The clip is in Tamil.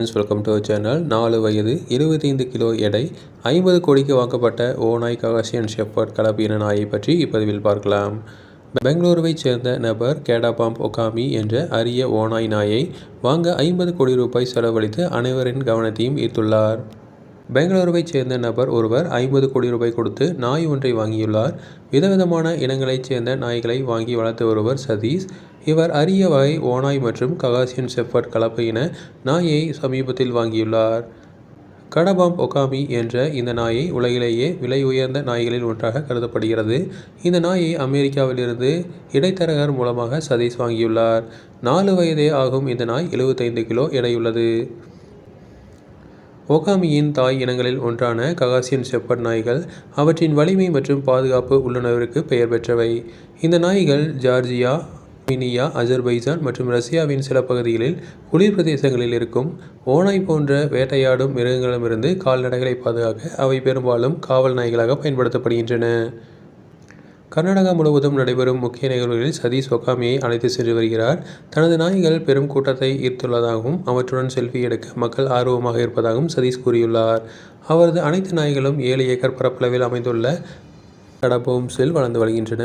ஃப்ரெண்ட்ஸ் வெல்கம் டு சேனல் நாலு வயது இருபத்தைந்து கிலோ எடை ஐம்பது கோடிக்கு வாங்கப்பட்ட ஓநாய் ககாசியன் ஷெப்பர்ட் கலப்பின நாயை பற்றி இப்பதிவில் பார்க்கலாம். பெங்களூருவைச் சேர்ந்த நபர் கேடாபாம்ப் ஒகாமி என்ற அரிய ஓநாய் நாயை வாங்க ஐம்பது கோடி ரூபாய் செலவழித்து அனைவரின் கவனத்தையும் ஈர்த்துள்ளார். பெங்களூருவைச் சேர்ந்த நபர் ஒருவர் ஐம்பது கோடி ரூபாய் கொடுத்து நாய் ஒன்றை வாங்கியுள்ளார். விதவிதமான இனங்களைச் சேர்ந்த நாய்களை வாங்கி வளர்த்து வருவர் சதீஷ் இவர் அரிய வகை ஓநாய் மற்றும் ககாசியன் செப்பர்ட் கலப்பு நாயை சமீபத்தில் வாங்கியுள்ளார். கடபாம் ஒகாமி என்ற இந்த நாயை உலகிலேயே விலை உயர்ந்த நாய்களில் ஒன்றாக கருதப்படுகிறது. இந்த நாயை அமெரிக்காவிலிருந்து இடைத்தரகர் மூலமாக சதீஷ் வாங்கியுள்ளார். நாலு வயதே ஆகும் இந்த நாய் எழுபத்தைந்து கிலோ எடையுள்ளது. ஒகாமியின் தாய் இனங்களில் ஒன்றான ககாசியன் செப்பர்ட் நாய்கள் அவற்றின் வலிமை மற்றும் பாதுகாப்பு உள்ளுணர்விற்கு பெயர் பெற்றவை. இந்த நாய்கள் ஜார்ஜியா ஆர்மீனியா அஜர்பைஜான் மற்றும் ரஷ்யாவின் சில பகுதிகளில் குளிர் பிரதேசங்களில் இருக்கும் ஓநாய் போன்ற வேட்டையாடும் மிருகங்களிடமிருந்து கால்நடைகளை பாதுகாக்க அவை பெரும்பாலும் காவல் நாய்களாக பயன்படுத்தப்படுகின்றன. கர்நாடகா முழுவதும் நடைபெறும் முக்கிய நிகழ்வுகளில் சதீஷ் ஒகாமியை அழைத்து சென்று வருகிறார். தனது நாய்கள் பெரும் கூட்டத்தை ஈர்த்துள்ளதாகவும் அவற்றுடன் செல்ஃபி எடுக்க மக்கள் ஆர்வமாக இருப்பதாகவும் சதீஷ் கூறியுள்ளார். அவரது அனைத்து நாய்களும் ஏழு ஏக்கர் பரப்பளவில் அமைந்துள்ள கடபோம்ஸில் வளர்ந்து வருகின்றன.